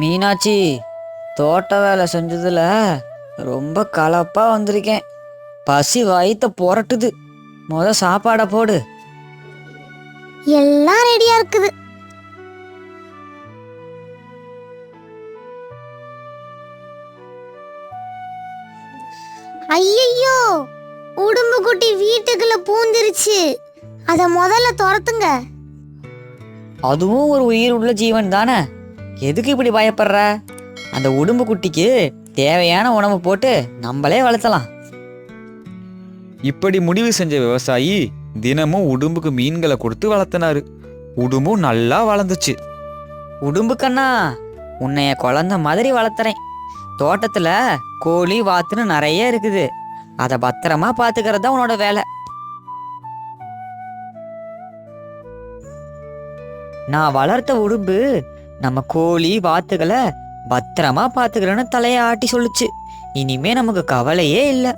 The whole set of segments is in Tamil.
மீனாட்சி தோட்ட வேலை செஞ்சதுல ரொம்ப கலப்பா வந்திருக்கேன். பசி வயித்த புரட்டுது. முத சாப்பாடை போடு. எல்லாம் ரெடியா இருக்குது. ஐயையோ உடும்பு குட்டி வீட்டுக்குள்ள பூந்துருச்சு. அத முதல்ல துரத்துங்க. அதுவும் ஒரு உயிர் உள்ள ஜீவன் தானே? எதுக்கு இப்படி பயப்படுற? அந்த உடும்பு குட்டிக்கு தேவையான உணவு போட்டு நம்மளே வளர்த்தலாம். இப்படி முடிவு செஞ்ச விவசாயி தினமும் உடும்புக்கு மீன்களை கொடுத்து வளர்த்தினாரு. உடும்பும் நல்லா வளர்ந்துச்சு. உடும்பு கண்ணா உன்னைய குழந்த மாதிரி வளர்த்துறேன். தோட்டத்துல கோழி வாத்துன்னு நிறைய இருக்குது. அதை பத்திரமா பாத்துக்கிறது தான் உன்னோட வேலை. நான் வளர்த்த உடும்பு நம்ம கோழி வாத்துகளை பத்திரமா பாத்துக்கிறேன்னு தலையை ஆட்டி சொல்லுச்சு. இனிமே நமக்கு கவலையே இல்லை.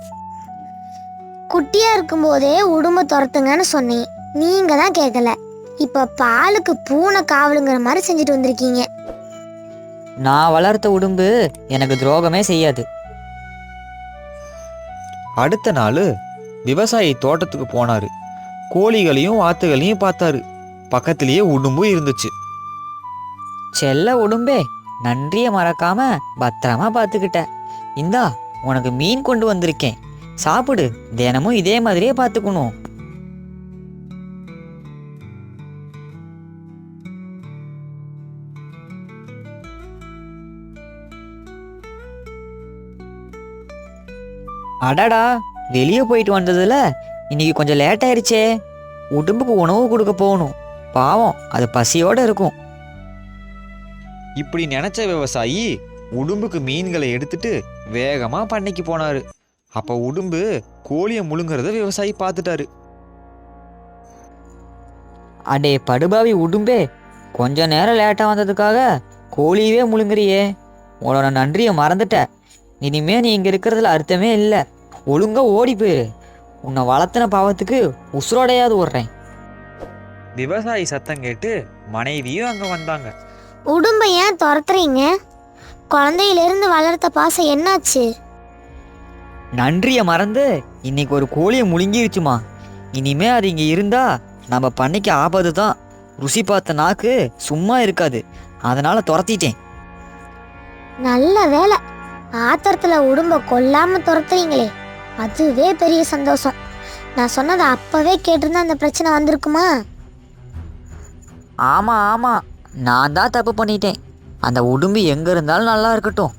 குட்டியா இருக்கும்போதே உடும்பு துரத்துங்கன்னு சொன்னேன். நீங்க தான் கேட்கல இப்ப பாலுக்கு பூனை காவலுங்கிற மாதிரி செஞ்சுட்டு வந்திருக்கீங்க. நான் வளர்த்த உடும்பு எனக்கு துரோகமே செய்யாது. அடுத்த நாள் விவசாயி தோட்டத்துக்கு போனாரு. கோழிகளையும் வாத்துகளையும் பார்த்தாரு. பக்கத்திலேயே உடும்பும் இருந்துச்சு. செல்ல உடும்பே நன்றிய மறக்காம பத்திரமா பார்த்துக்கிட்ட இந்தா உனக்கு மீன் கொண்டு வந்திருக்கேன். சாப்பிடு தினமும் இதே மாதிரியே பார்த்துக்கணும் அடடா வெளியே போயிட்டு வந்ததுல இன்னைக்கு கொஞ்சம் லேட் ஆயிடுச்சே உடம்புக்கு உணவு கொடுக்க போகணும். பாவம் அது பசியோட இருக்கும். இப்படி நினைச்ச விவசாயி உடும்புக்கு மீன்களை எடுத்துட்டு வேகமா பண்ணைக்கு போனாரு. அப்ப உடும்பு கோழியை முழுங்குறத விவசாயி பார்த்துட்டாரு. அடே படுபாவி உடும்பே கொஞ்ச நேரம் லேட்டாக வந்ததுக்காக கோழியவே முழுங்குறியே. உன்னோட நன்றியை மறந்துட்ட. இனிமே நீ இங்கே இருக்கிறதுல அர்த்தமே இல்லை. ஒழுங்கா ஓடி போயிரு. உன்னை வளர்த்தின பாவத்துக்கு உசுரோடையாவது விட்றேன் விவசாயி சத்தம் கேட்டு மனைவியும் அங்க வந்தாங்க. உடும்பை ஏன் துரத்துறீங்க? குழந்தையிலிருந்து வளர்த்த பாசம் என்னாச்சு? நன்றியை மறந்து இன்னைக்கு ஒரு கோழியை முழுங்கிருச்சுமா. இனிமே அது இங்கே இருந்தா நம்ம பண்ணைக்கு ஆபத்து தான். ருசி பார்த்த நாக்கு சும்மா இருக்காது. அதனால துரத்திட்டேன். நல்ல வேலை ஆத்திரத்துல உடும்ப கொல்லாம துரத்துறீங்களே. அதுவே பெரிய சந்தோஷம். நான் சொன்னதை அப்பவே கேட்டிருந்தா அந்த பிரச்சனை வந்திருக்குமா? ஆமாம் ஆமாம் நான் தான் தப்பு பண்ணிட்டேன். அந்த உடும்பு எங்கே இருந்தாலும் நல்லா இருக்கட்டும்.